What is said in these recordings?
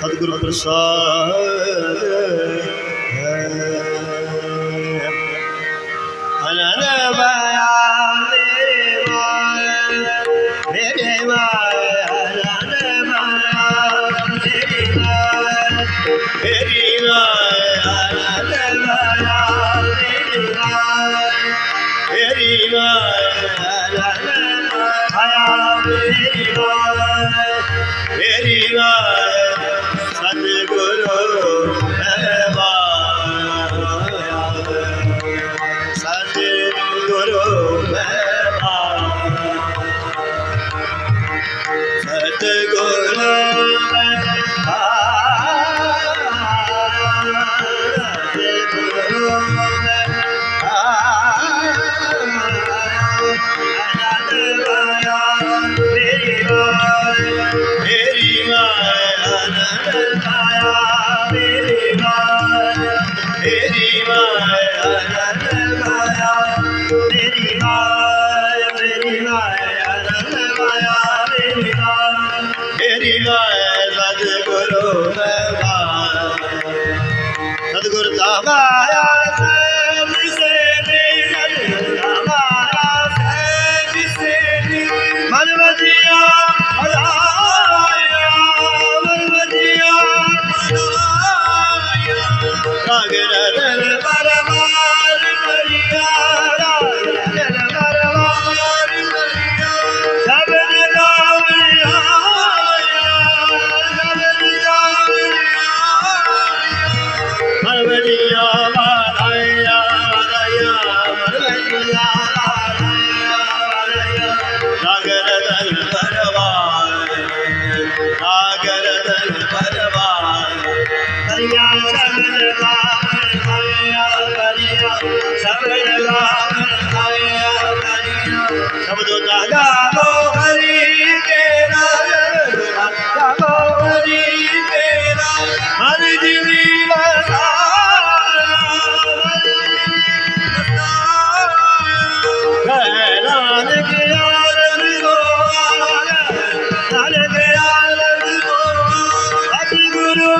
सतगुरु प्रसाद मेरी गाय मेरी गाय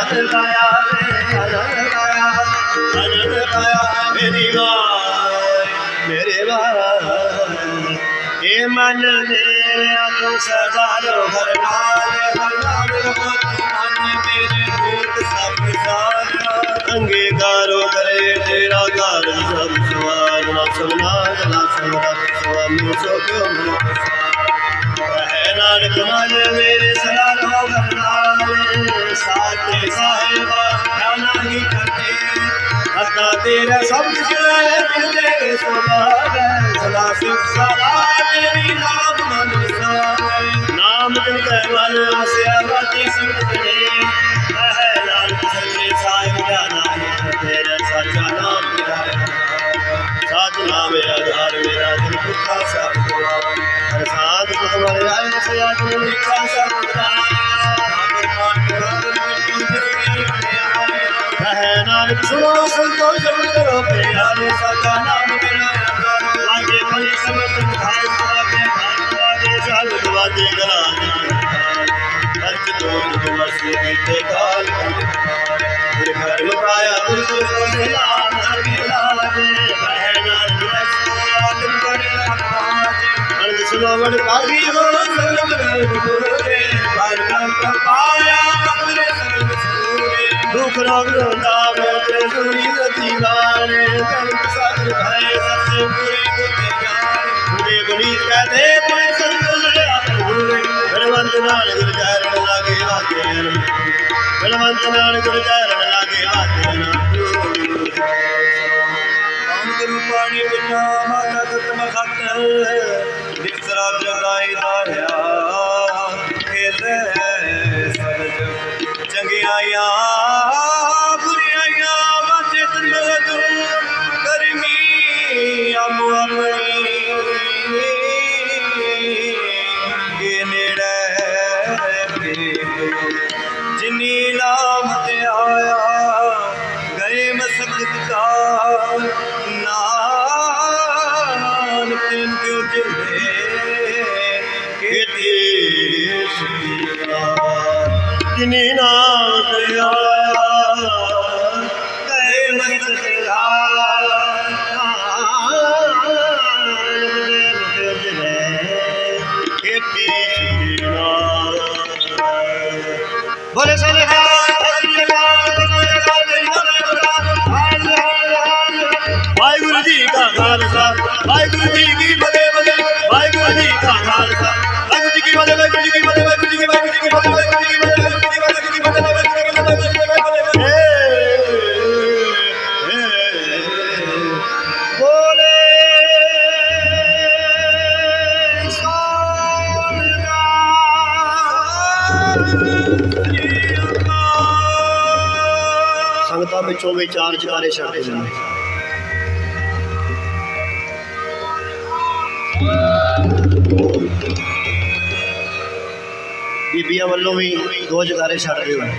ਅਨੰਦ ਆਇਆ ਅਨੰਦ ਆਇਆ ਅਨੰਦ ਆਇਆ ਮੇਰੀ ਵਾਰ ਮੇਰੇ ਵਾਰ ਇਹ ਮਨ ਨੇ ਤੂੰ ਸਦਾ ਰੋ ਹਰ ਨਾਮ ਹਰ ਨਾਮ ਰੋਤ ਮਨ ਮੇਰੇ ਰੂਪ ਸਭ ਸਾਰਾ ਅੰਗੇ ਗਾਰੋ ਕਰੇ ਤੇਰਾ ਗਾਰ ਸਭ ਸਵਾਰ ਨਾ ਸੁਨਾ ਨਾ ਸੁਨਾ ਸੁਆਮੀ ਸੋ ਕਿਉਂ ਹੈ ਨਾਨਕ ਮਾਲੇ साथ साहिबा ध्यान ही करते अता तेरा सब चले तेरे सवाल सदा सिर्फ़ तेरी नाम मन साए नाम दिल के बल से आवाती सुने पहला मेरा साथ मेरा दिल खुदा सा हर साथ हमारे से आज लिखा नाम संतोष करो प्यारे सदा नाम मिलाया करो आगे बने सब तुम खाए खाए खाए जाल दवा दे गला हज दुआ से बीते काल फिर घर लुकाया तुम को मिला घर मिला दे बहना दुआस तुम करे हर पाया ਸੁਖ ਰੋਗ ਨਾਮ ਤੇ ਸੁਣੀ ਸਤੀ ਵਾਣ ਤਨ ਸਤਿ ਭੈ ਸਤਿ ਪੂਰੇ ਗੁਰਤੇ ਗਿਆਨ ਪੂਰੇ ਬਣੀ ਕਹਦੇ ਪੈ ਸੰਤੁਲਿਆ ਪੂਰੇ ਬਲਵੰਤ ਨਾਲ ਗੁਰ ਚਰਨ ਲਾਗੇ ਆਗੇ ਬਲਵੰਤ ਨਾਲ ਗੁਰ ਚਰਨ ਲਾਗੇ ਆਗੇ ਗੁਰੂ ਪਾਣੀ ਬਿਨਾ ਮਾਤਾ ਤਤ ਮਖਤ ਬਿਸਰਾ ਸੰਗਤਾਂ ਵਿੱਚੋਂ ਵਿਚਾਰ ਚਕਾਰੇ ਛੱਡਦੇ ਨੇ ਬੀਬੀਆਂ ਵੱਲੋਂ ਵੀ ਦੋ ਜਗਾਰੇ ਛੱਡਦੇ ਹੋਏ